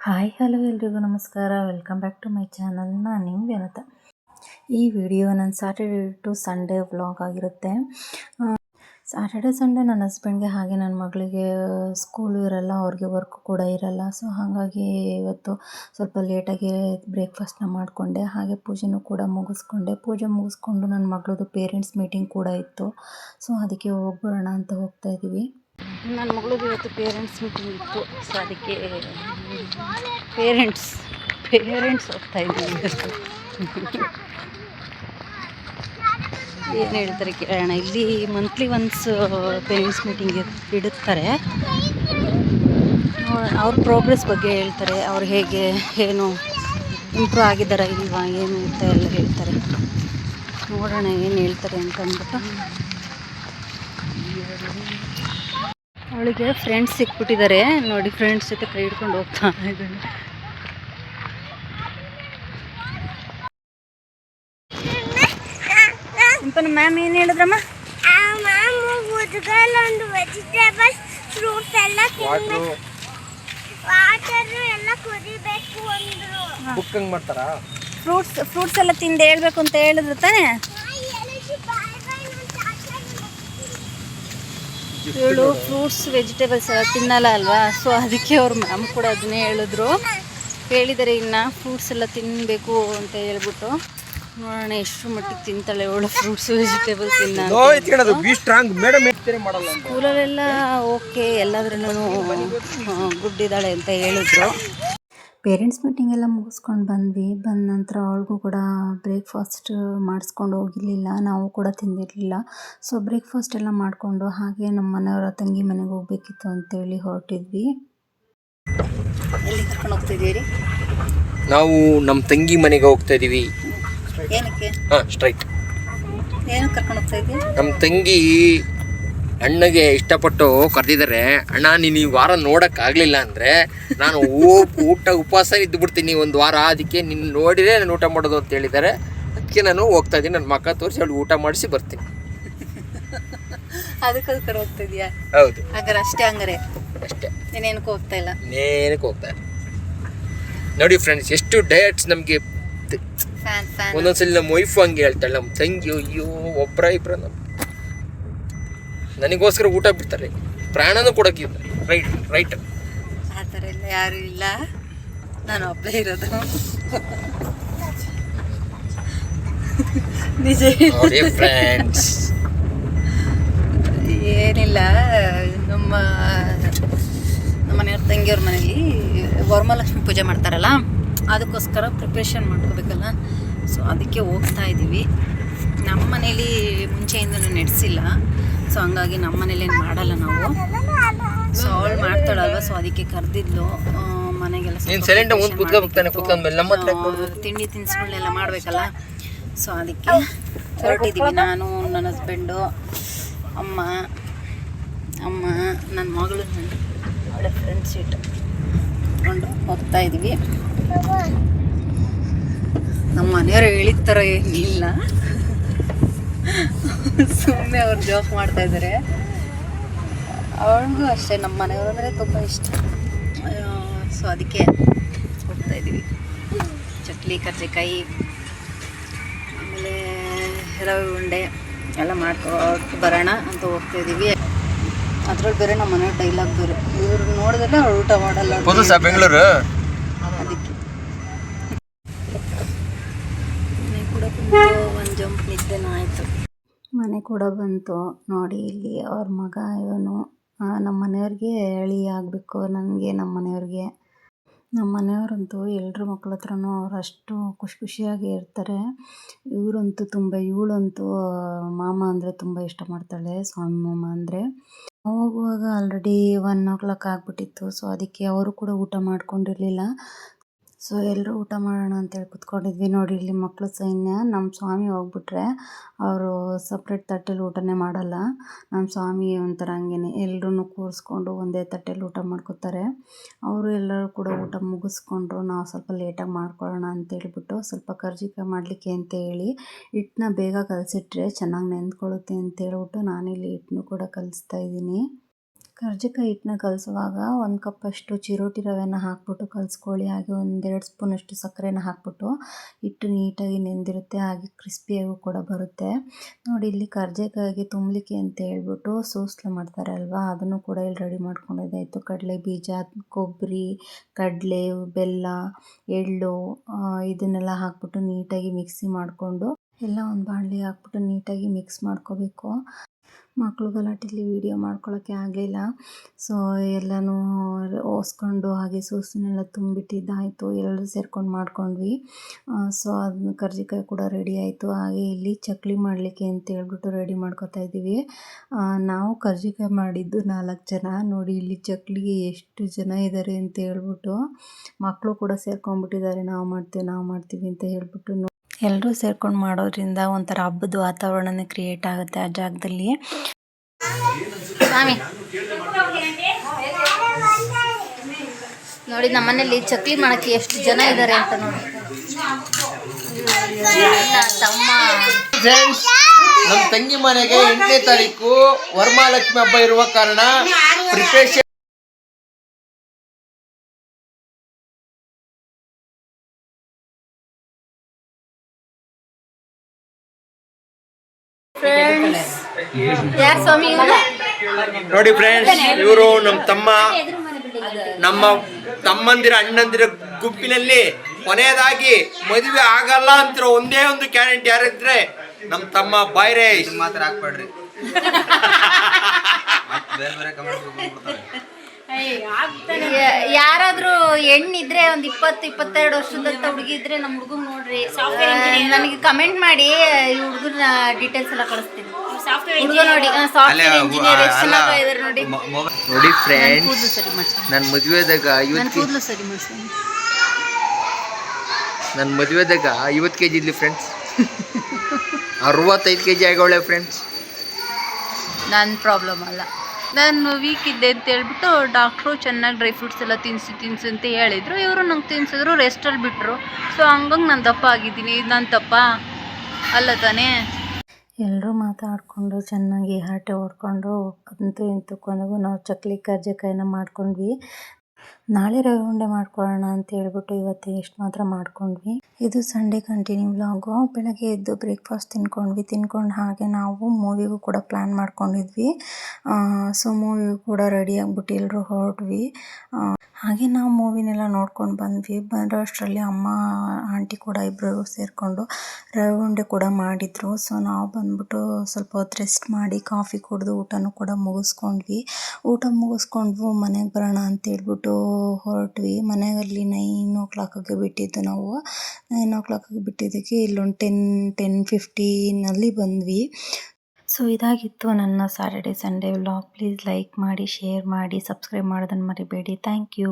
Hi, hello ಎಲ್ರಿಗೂ ನಮಸ್ಕಾರ. Welcome back to my channel ನಾನು ನಿಮ್ಮ ಈ ವಿಡಿಯೋ ನನ್ನ ಸ್ಯಾಟರ್ಡೇ ಟು ಸಂಡೇ ವ್ಲಾಗ್ ಆಗಿರುತ್ತೆ. ಸ್ಯಾಟರ್ಡೇ ಸಂಡೇ ನನ್ನ ಹಸ್ಬೆಂಡ್ಗೆ ಹಾಗೆ ನನ್ನ ಮಗಳಿಗೆ ಸ್ಕೂಲು ಇರಲ್ಲ, ಅವ್ರಿಗೆ ವರ್ಕ್ ಕೂಡ ಇರಲ್ಲ. ಸೊ ಹಾಗಾಗಿ ಇವತ್ತು ಸ್ವಲ್ಪ ಲೇಟಾಗಿ ಬ್ರೇಕ್ಫಾಸ್ಟ್ನ ಮಾಡಿಕೊಂಡೆ. ಹಾಗೆ ಪೂಜೆನೂ ಕೂಡ ಮುಗಿಸ್ಕೊಂಡೆ. ಪೂಜೆ ಮುಗಿಸ್ಕೊಂಡು ನನ್ನ ಮಗಳದು ಪೇರೆಂಟ್ಸ್ ಮೀಟಿಂಗ್ ಕೂಡ ಇತ್ತು. ಸೊ ಅದಕ್ಕೆ ಹೋಗ್ಬರೋಣ ಅಂತ ಹೋಗ್ತಾ ಇದ್ದೀವಿ ನನ್ನ ಮಗಳಿಗೆ ಇವತ್ತು ಪೇರೆಂಟ್ಸ್ ಮೀಟಿಂಗ್ ಇತ್ತು. ಸೊ ಅದಕ್ಕೆ ಪೇರೆಂಟ್ಸ್ ಪೇರೆಂಟ್ಸ್ ಹೋಗ್ತಾ ಇದ್ದೀನಿ ಏನು ಹೇಳ್ತಾರೆ ಕೇಳೋಣ. ಇಲ್ಲಿ ಮಂತ್ಲಿ ಒನ್ಸ್ ಪೇರೆಂಟ್ಸ್ ಮೀಟಿಂಗ್ ಇಡುತ್ತಾರೆ. ಅವ್ರ ಪ್ರೋಗ್ರೆಸ್ ಬಗ್ಗೆ ಹೇಳ್ತಾರೆ. ಅವ್ರು ಹೇಗೆ, ಏನು ಇಂಪ್ರೂವ್ ಆಗಿದ್ದಾರೆ ಇಲ್ವಾ, ಏನು ಅಂತ ಎಲ್ಲ ಹೇಳ್ತಾರೆ. ನೋಡೋಣ ಏನು ಹೇಳ್ತಾರೆ ಅಂತ ಅಂದ್ಬಿಟ್ಟು. ಅವಳಿಗೆ ಫ್ರೆಂಡ್ಸ್ ಸಿಕ್ಬಿಟ್ಟಿದ್ದಾರೆ. ನೋಡಿ ಫ್ರೆಂಡ್ಸ್ ಜೊತೆ ಕೈ ಹಿಡ್ಕೊಂಡು ಹೋಗ್ತಾ ಇದ್ದಾನೆ ಇಂಪನ ಮ್ಯಾಮ್ ಏನು ಹೇಳಿದ್ರಮ್ಮ? ಒಂದು ವೆಜಿಟೇಬಲ್ಸ್ ಫ್ರೂಟ್ಸ್ ಎಲ್ಲ ವಾಟರ್ ಎಲ್ಲ ಕುದಿಬೇಕು ಅಂದ್ರು. ಕುಕ್ಕಂಗ್ ಮಾಡ್ತಾರಾ? ಫ್ರೂಟ್ಸ್ ಫ್ರೂಟ್ಸ್ ಎಲ್ಲ ತಿಂದು ಹೇಳ್ಬೇಕು ಅಂತ ಹೇಳಿದ್ರು ತಾನೇ? ಇವಳು ಫ್ರೂಟ್ಸ್ ವೆಜಿಟೇಬಲ್ಸ್ ಎಲ್ಲ ತಿನ್ನಲ್ಲ ಅಲ್ವಾ? ಸೊ ಅದಕ್ಕೆ ಅವ್ರ ಮ್ಯಾಮ್ ಕೂಡ ಅದನ್ನೇ ಹೇಳಿದ್ರು. ಹೇಳಿದ್ದಾರೆ ಇನ್ನು ಫ್ರೂಟ್ಸ್ ಎಲ್ಲ ತಿನ್ನಬೇಕು ಅಂತ ಹೇಳ್ಬಿಟ್ಟು. ನೋಡೋಣ ಎಷ್ಟು ಮಟ್ಟಿಗೆ ತಿಂತಾಳೆ ಇವಳು ಫ್ರೂಟ್ಸ್ ವೆಜಿಟೇಬಲ್ಸ್ ತಿನ್ನ ನೋ ಬಿ ಸ್ಟ್ರಾಂಗ್ ಮೇಡಮ್ ಎತ್ತೇನೆ ಮಾಡಲ್ಲ ಅಂತ. ಸ್ಕೂಲಲ್ಲೆಲ್ಲ ಓಕೆ ಎಲ್ಲಾದ್ರೂ ಗುಡ್ ಇದ್ದಾಳೆ ಅಂತ ಹೇಳಿದ್ರು. ಪೇರೆಂಟ್ಸ್ ಮೀಟಿಂಗ್ ಎಲ್ಲ ಮುಗಿಸ್ಕೊಂಡು ಬಂದ್ವಿ. ಬಂದ ನಂತರ ಅವಳಿಗೂ ಕೂಡ ಬ್ರೇಕ್ಫಾಸ್ಟ್ ಮಾಡಿಸ್ಕೊಂಡು ಹೋಗಿರಲಿಲ್ಲ. ನಾವು ಕೂಡ ತಿಂದಿರಲಿಲ್ಲ. ಸೊ ಬ್ರೇಕ್ಫಾಸ್ಟ್ ಎಲ್ಲ ಮಾಡಿಕೊಂಡು ಹಾಗೆ ನಮ್ಮ ಮನೆಯವರ ತಂಗಿ ಮನೆಗೆ ಹೋಗ್ಬೇಕಿತ್ತು ಅಂತೇಳಿ ಹೊರಟಿದ್ವಿ. ಎಲ್ಲಿ ಕರ್ಕೊಂಡು ಹೋಗ್ತಿದ್ದೀರಿ ನಾವು ನಮ್ಮ ತಂಗಿ ಮನೆಗೆ ಹೋಗ್ತಾ ಇದೀವಿ. ಏನಕ್ಕೆ? ಹಾ ಸ್ಟ್ರೈಟ್ ಏನಕ್ಕೆ ಕರ್ಕೊಂಡು ಹೋಗ್ತಾ ಇದ್ದೀವಿ ನಮ್ಮ ತಂಗಿ ಅಣ್ಣಗೆ ಇಷ್ಟಪಟ್ಟು ಕರೆದಿದ್ದಾರೆ ಅಣ್ಣ ನೀನು ಈ ವಾರ ನೋಡಕ್ ಅಂದರೆ ಅಂದ್ರೆ ನಾನು ಊಟ ಉಪವಾಸ ಇದ್ದು ಬಿಡ್ತೀನಿ ಒಂದು ವಾರ ಅದಕ್ಕೆ ನಿನ್ನ ನೋಡಿದ್ರೆ ನಾನು ಊಟ ಮಾಡೋದು ಅಂತ ಹೇಳಿದ್ದಾರೆ. ಅದಕ್ಕೆ ನಾನು ಹೋಗ್ತಾ ಇದ್ದೀನಿ ನನ್ನ ಮಕ್ಕ ತೋರಿಸಿ ಅವಳು ಊಟ ಮಾಡಿಸಿ ಬರ್ತೀನಿ. ಅದಕ್ಕೋಸ್ಕರ ಹೋಗ್ತಾ ಇದೀಯಾ ಹೌದು. ಹಾಗಾದ್ರೆ ಅಷ್ಟೇ ಹಂಗಾರೆ. ಅಷ್ಟೇ. ನೀನೇನಕ್ಕೆ ಹೋಗ್ತಾ ಇಲ್ಲ. ನೇನಕ್ಕೆ ಹೋಗ್ತಾ ಇಲ್ಲ. ನೋಡಿ ಫ್ರೆಂಡ್ಸ್ ಎಷ್ಟು ಡಯಟ್ಸ್ ನಮಗೆ ಒಂದೊಂದ್ಸಲಿ ನಮ್ಮ ವೈಫ್ ಹಂಗೆ ಹೇಳ್ತಾಳೆ ನಮ್ಮ ತಂಗಿ ಅಯ್ಯೋ ಒಬ್ಬರ ಇಬ್ಬರ ನಮ್ಮ ನನಗೋಸ್ಕರ ಊಟ ಬಿಡ್ತಾರೆ. ಪ್ರಾಣನೂ ಕೊಡೋಕ್ಕಿಲ್ಲ ರೈಟ್ ರೈಟ್ ಆ ಥರ ಎಲ್ಲ ಯಾರು ಇಲ್ಲ. ನಾನು ಒಬ್ಬಳೇ ಇರೋದು. ನಿಜ ಫ್ರೆಂಡ್ಸ್ ಏನಿಲ್ಲ ನಮ್ಮ ನಮ್ಮ ಮನೆಯವ್ರ ತಂಗಿಯವ್ರ ಮನೇಲಿ ವರಮಹಾಲಕ್ಷ್ಮಿ ಪೂಜೆ ಮಾಡ್ತಾರಲ್ಲ ಅದಕ್ಕೋಸ್ಕರ ಪ್ರಿಪ್ರೇಷನ್ ಮಾಡ್ಕೋಬೇಕಲ್ಲ. ಸೊ ಅದಕ್ಕೆ ಹೋಗ್ತಾ ಇದ್ದೀವಿ ನಮ್ಮ ಮನೇಲಿ ಮುಂಚೆಯಿಂದನೂ ನಡೆಸಿಲ್ಲ. ಸೊ ಹಂಗಾಗಿ ನಮ್ಮ ಮನೇಲಿ ಏನು ಮಾಡಲ್ಲ ನಾವು. ಸೊ ಅವಳು ಮಾಡ್ತಾಳಲ್ವ? ಸೊ ಅದಕ್ಕೆ ಕರೆದಿದ್ಲು. ಮನೆಗೆಲ್ಲ ತಿಂಡಿ ತಿನಿಸುಗಳನ್ನೆಲ್ಲ ಮಾಡಬೇಕಲ್ಲ? ಸೊ ಅದಕ್ಕೆ ಹೊರಟಿದ್ದೀವಿ ನಾನು ನನ್ನ ಹಸ್ಬೆಂಡು ಅಮ್ಮ ಅಮ್ಮ ನನ್ನ ಮಗಳು ಅವಳ ಫ್ರೆಂಡ್ಸ್ ಇಟ್ಟು ಕೊಂಡು ಹೋಗ್ತಾ ಇದ್ದೀವಿ ನಮ್ಮ ಮನೆಯವರು ಹೇಳಿದ ಥರ ಏನಿಲ್ಲ. ಸುಮ್ಮನೆ ಅವ್ರು ಜೋಕ್ ಮಾಡ್ತಾ ಇದ್ದಾರೆ ಅವ್ರಿಗೂ ಅಷ್ಟೇ ನಮ್ಮ ಮನೆಯವರು ಅಂದರೆ ತುಂಬ ಇಷ್ಟ. ಸೊ ಅದಕ್ಕೆ ಹೋಗ್ತಾ ಇದ್ದೀವಿ. ಚಕ್ಲಿ, ಕರ್ಜಿಕಾಯಿ, ಆಮೇಲೆ ರವೆ ಉಂಡೆ ಎಲ್ಲ ಮಾಡ್ಕೊಂಡು ಬರೋಣ ಅಂತ ಹೋಗ್ತಾ ಇದ್ದೀವಿ. ಅದ್ರಲ್ಲಿ ಬೇರೆ ನಮ್ಮ ಮನೆ ಡೈಲಾಗ್ ಬೇರೆ. ಇವ್ರು ನೋಡಿದ್ರೆ ಅವ್ರು ಊಟ ಮಾಡಲ್ಲ ಬೆಂಗಳೂರು ಅದಕ್ಕೆ ಮನೆ ಕೂಡ ಬಂತು ಒಂದು ಜಂಪ್ ನಿದ್ದೆನೂ ಆಯಿತು ಮನೆ ಕೂಡ ಬಂತು. ನೋಡಿ ಇಲ್ಲಿ ಅವ್ರ ಮಗ ಇವನು. ನಮ್ಮ ಮನೆಯವ್ರಿಗೆ ಅಳಿ ಆಗಬೇಕು ನನಗೆ, ನಮ್ಮ ಮನೆಯವ್ರಿಗೆ. ನಮ್ಮ ಮನೆಯವರಂತೂ ಎಲ್ಲರ ಮಕ್ಕಳ ಹತ್ರನೂ ಅವ್ರು ಅಷ್ಟು ಖುಷಿ ಖುಷಿಯಾಗಿ ಇರ್ತಾರೆ. ಇವರಂತೂ ತುಂಬ, ಇವಳಂತೂ ಮಾಮ ಅಂದರೆ ತುಂಬ ಇಷ್ಟ ಮಾಡ್ತಾಳೆ, ಸ್ವಾಮಿ ಮಾಮ ಅಂದರೆ. ಹೋಗುವಾಗ ಆಲ್ರೆಡಿ ಒನ್ ಓ ಕ್ಲಾಕ್ ಆಗಿಬಿಟ್ಟಿತ್ತು ಸೊ ಅದಕ್ಕೆ ಅವರು ಕೂಡ ಊಟ ಮಾಡ್ಕೊಂಡಿರಲಿಲ್ಲ. ಸೊ ಎಲ್ಲರೂ ಊಟ ಮಾಡೋಣ ಅಂತೇಳಿ ಕುತ್ಕೊಂಡಿದ್ವಿ. ನೋಡಿ, ಇಲ್ಲಿ ಮಕ್ಕಳು ಸೈನ್ಯ. ನಮ್ಮ ಸ್ವಾಮಿ ಹೋಗ್ಬಿಟ್ರೆ ಅವರು ಸಪ್ರೇಟ್ ತಟ್ಟೆಲಿ ಊಟನೇ ಮಾಡಲ್ಲ. ನಮ್ಮ ಸ್ವಾಮಿ ಒಂಥರ ಹಂಗೇನೆ. ಎಲ್ಲರೂ ಕೂರಿಸ್ಕೊಂಡು ಒಂದೇ ತಟ್ಟೆಲಿ ಊಟ ಮಾಡ್ಕೋತಾರೆ. ಅವರು ಎಲ್ಲರೂ ಕೂಡ ಊಟ ಮುಗಿಸ್ಕೊಂಡ್ರು. ನಾವು ಸ್ವಲ್ಪ ಲೇಟಾಗಿ ಮಾಡ್ಕೊಳ್ಳೋಣ ಅಂತೇಳ್ಬಿಟ್ಟು ಸ್ವಲ್ಪ ಕರ್ಜಿಕಾಯಿ ಮಾಡಲಿಕ್ಕೆ ಅಂತ ಹೇಳಿ ಹಿಟ್ಟನ್ನ ಬೇಗ ಕಲಸಿಟ್ರೆ ಚೆನ್ನಾಗಿ ನೆಂದ್ಕೊಳ್ಳುತ್ತೆ ಅಂತ ಹೇಳ್ಬಿಟ್ಟು ನಾನಿಲ್ಲಿ ಹಿಟ್ಟನ್ನು ಕೂಡ ಕಲಿಸ್ತಾ ಇದ್ದೀನಿ. ಕರ್ಜಿಕಾಯಿ ಹಿಟ್ಟನ್ನ ಕಲಸುವಾಗ ಒಂದು ಕಪ್ಪಷ್ಟು ಚಿರೋಟಿ ರವೆನ ಹಾಕ್ಬಿಟ್ಟು ಕಲಿಸ್ಕೊಳ್ಳಿ. ಹಾಗೆ ಒಂದೆರಡು ಸ್ಪೂನಷ್ಟು ಸಕ್ಕರೆನ ಹಾಕ್ಬಿಟ್ಟು ಹಿಟ್ಟು ನೀಟಾಗಿ ನೆಂದಿರುತ್ತೆ. ಹಾಗೆ ಕ್ರಿಸ್ಪಿಯಾಗೂ ಕೂಡ ಬರುತ್ತೆ. ನೋಡಿ, ಇಲ್ಲಿ ಕರ್ಜಿಕಾಯಿಗೆ ತುಂಬಲಿಕ್ಕೆ ಅಂತ ಹೇಳ್ಬಿಟ್ಟು ಸೂಸ್ಲ ಮಾಡ್ತಾರೆ ಅಲ್ವಾ ಅದನ್ನು ಕೂಡ ಇಲ್ಲಿ ರೆಡಿ ಮಾಡ್ಕೊಂಡಿದ್ದಾಯಿತು. ಕಡಲೆ ಬೀಜ ಕೊಬ್ಬರಿ ಕಡಲೆ, ಬೆಲ್ಲ, ಎಳ್ಳು ಇದನ್ನೆಲ್ಲ ಹಾಕ್ಬಿಟ್ಟು ನೀಟಾಗಿ ಮಿಕ್ಸಿ ಮಾಡಿಕೊಂಡು ಎಲ್ಲ ಒಂದು ಬಾಣಲಿ ಹಾಕ್ಬಿಟ್ಟು ನೀಟಾಗಿ ಮಿಕ್ಸ್ ಮಾಡ್ಕೋಬೇಕು. ಮಕ್ಕಳು ಗಲಾಟೆಲಿ ವೀಡಿಯೋ ಮಾಡ್ಕೊಳ್ಳೋಕ್ಕೆ ಆಗಲಿಲ್ಲ. ಸೊ ಎಲ್ಲನೂ ಓಸ್ಕೊಂಡು ಹಾಗೆ ಸೂಸನ್ನೆಲ್ಲ ತುಂಬಿಟ್ಟಿದ್ದಾಯಿತು. ಎಲ್ಲರೂ ಸೇರ್ಕೊಂಡು ಮಾಡ್ಕೊಂಡ್ವಿ. ಸೊ ಅದನ್ನ ಕರ್ಜಿಕಾಯಿ ಕೂಡ ರೆಡಿ ಆಯಿತು. ಹಾಗೆ ಇಲ್ಲಿ ಚಕ್ಲಿ ಮಾಡಲಿಕ್ಕೆ ಅಂತ ಹೇಳ್ಬಿಟ್ಟು ರೆಡಿ ಮಾಡ್ಕೊತಾ ಇದ್ದೀವಿ. ನಾವು ಕರ್ಜಿಕಾಯಿ ಮಾಡಿದ್ದು ನಾಲ್ಕು ಜನ. ನೋಡಿ, ಇಲ್ಲಿ ಚಕ್ಲಿಗೆ ಎಷ್ಟು ಜನ ಇದ್ದಾರೆ ಅಂತ ಹೇಳ್ಬಿಟ್ಟು ಮಕ್ಕಳು ಕೂಡ ಸೇರ್ಕೊಂಡ್ಬಿಟ್ಟಿದ್ದಾರೆ. ನಾವು ಮಾಡ್ತೀವಿ ನಾವು ಮಾಡ್ತೀವಿ ಅಂತ ಹೇಳ್ಬಿಟ್ಟು ಎಲ್ಲರೂ ಸೇರ್ಕೊಂಡು ಮಾಡೋದ್ರಿಂದ ಒಂಥರ ಹಬ್ಬದ ವಾತಾವರಣನೇ ಕ್ರಿಯೇಟ್ ಆಗುತ್ತೆ ಆ ಜಾಗದಲ್ಲಿ. ಸ್ವಾಮಿ. ನೋಡಿ ನಮ್ಮನೇಲಿ ಚಕ್ಲಿ ಮಾಡಕ್ಕೆ ಎಷ್ಟು ಜನ ಇದ್ದಾರೆ ಅಂತ ನೋಡಿ. ತಮ್ಮ ನಮ್ಮ ತಂಗಿ ಮನೆಗೆ ಎಂಟನೇ ತಾರೀಕು ವರಮಹಾಲಕ್ಷ್ಮಿ ಹಬ್ಬ ಇರುವ ಕಾರಣ ಪ್ರಿಪರೇಷನ್ ನೋಡಿ ಫ್ರೆಂಡ್ಸ್ ಇವರು ನಮ್ಮ ತಮ್ಮ ನಮ್ಮ ತಮ್ಮಂದಿರ ಅಣ್ಣಂದಿರ ಗುಂಪಿನಲ್ಲಿ ಕೊನೆಯದಾಗಿ ಮದುವೆ ಆಗಲ್ಲ ಅಂತ ಒಂದೇ ಒಂದು ಕ್ಯಾಂಡಿಡೇಟ್ ಯಾರಿದ್ರೆ ನಮ್ಮ ತಮ್ಮ ಬಾಯ್ರೆ ಮಾತ್ರ ಹಾಕ್ಬೇಡ್ರಿ. ಮತ್ತ್ ಬೇರೆ ಬೇರೆ ಕಮೆಂಟ್ ಯಾರಾದ್ರೂ ಹೆಣ್ಣಿದ್ರೆ ಒಂದ್ ಇಪ್ಪತ್ತು ಇಪ್ಪತ್ತೆರಡು ವರ್ಷದಂತ ಹುಡುಗಿ ಇದ್ರೆ ನಮ್ ಹುಡುಗ ನೋಡ್ರಿ. ನನಗೆ ಕಮೆಂಟ್ ಮಾಡಿ ಈ ಹುಡುಗನ ಡೀಟೇಲ್ಸ್ ಎಲ್ಲ ಕಳಿಸ್ತೀನಿ. ನೋಡಿ ಫ್ರೆಂಡ್ಸ್ ನನ್ನ ಮದುವೆದಾಗ ಮಾಡ್ತೀನಿ ನನ್ನ ಮದುವೆದಾಗ ಐವತ್ತು ಕೆ ಜಿ ಇದ್ಲಿ ಫ್ರೆಂಡ್ಸ್ ಅರವತ್ತೈದು ಕೆ ಜಿ ಆಗವಳೆ ಫ್ರೆಂಡ್ಸ್ ನನ್ನ ಪ್ರಾಬ್ಲಮ್ ಅಲ್ಲ. ನಾನು ವೀಕ್ ಇದ್ದೆ ಅಂತ ಹೇಳ್ಬಿಟ್ಟು ಡಾಕ್ಟ್ರು ಚೆನ್ನಾಗಿ ಡ್ರೈ ಫ್ರೂಟ್ಸ್ ಎಲ್ಲ ತಿನ್ಸಿ ತಿನ್ಸಿ ಅಂತ ಹೇಳಿದ್ರು. ಇವರು ನಂಗೆ ತಿನ್ಸಿದ್ರು ರೆಸ್ಟಲ್ಲಿ ಬಿಟ್ಟರು ಸೊ ಹಂಗಂಗೆ ನಾನು ದಪ್ಪ ಆಗಿದ್ದೀನಿ. ಇದು ನನ್ನ ತಪ್ಪ? ಅಲ್ಲ ತಾನೇ? ಎಲ್ಲರೂ ಮಾತಾಡಿಕೊಂಡು ಚೆನ್ನಾಗಿ ಹರಟೆ ಹೊಡ್ಕೊಂಡು ಅಂತೂ ಇಂತೂ ಕೊನೆಗೂ ನಾವು ಚಕ್ಲಿ ಕರ್ಜಿಕಾಯನ್ನ ಮಾಡ್ಕೊಂಡ್ವಿ. ನಾಳೆ ರವೆ ಉಂಡೆ ಮಾಡ್ಕೊಳ್ಳೋಣ ಅಂತ ಹೇಳ್ಬಿಟ್ಟು ಇವತ್ತು ಎಷ್ಟು ಮಾತ್ರ ಮಾಡ್ಕೊಂಡ್ವಿ. ಇದು ಸಂಡೇ ಕಂಟಿನ್ಯೂ ವ್ಲಾಗು ಬೆಳಗ್ಗೆ ಎದ್ದು ಬ್ರೇಕ್ಫಾಸ್ಟ್ ತಿನ್ಕೊಂಡ್ವಿ. ತಿನ್ಕೊಂಡು ಹಾಗೆ ನಾವು ಮೂವಿಗೂ ಕೂಡ ಪ್ಲ್ಯಾನ್ ಮಾಡ್ಕೊಂಡಿದ್ವಿ. ಸೊ ಮೂವಿಗೂ ಕೂಡ ರೆಡಿ ಆಗಿಬಿಟ್ಟು ಎಲ್ಲರೂ ಹೊರಟ್ವಿ. ಹಾಗೆ ನಾವು ಮೂವಿನೆಲ್ಲ ನೋಡ್ಕೊಂಡು ಬಂದ್ವಿ. ಬರೋ ಅಷ್ಟರಲ್ಲಿ ಅಮ್ಮ, ಆಂಟಿ ಕೂಡ ಇಬ್ಬರು ಸೇರಿಕೊಂಡು ರವೆ ಉಂಡೆ ಕೂಡ ಮಾಡಿದರು. ಸೊ ನಾವು ಬಂದ್ಬಿಟ್ಟು ಸ್ವಲ್ಪ ಹೊತ್ತು ರೆಸ್ಟ್ ಮಾಡಿ ಕಾಫಿ ಕುಡಿದು ಊಟನೂ ಕೂಡ ಮುಗಿಸ್ಕೊಂಡ್ವಿ. ಊಟ ಮುಗಿಸ್ಕೊಂಡ್ವು ಮನೆಗೆ ಬರೋಣ ಅಂತ ಹೇಳ್ಬಿಟ್ಟು ಹೊರಟ್ವಿ. ಮನೆಯಲ್ಲಿ ನೈನ್ ಓ ಕ್ಲಾಕಿಗೆ ಬಿಟ್ಟಿದ್ದು ನಾವು. ನೈನ್ ಓ ಕ್ಲಾಕಿಗೆ ಬಿಟ್ಟಿದ್ದಕ್ಕೆ ಇಲ್ಲೊಂದು ಟೆನ್ ಟೆನ್ ಫಿಫ್ಟೀನಲ್ಲಿ ಬಂದ್ವಿ. ಸೊ ಇದಾಗಿತ್ತು ನನ್ನ Saturday Sunday vlog please like ಮಾಡಿ ಶೇರ್ ಮಾಡಿ ಸಬ್ಸ್ಕ್ರೈಬ್ ಮಾಡೋದನ್ನು ಮರಿಬೇಡಿ. Thank you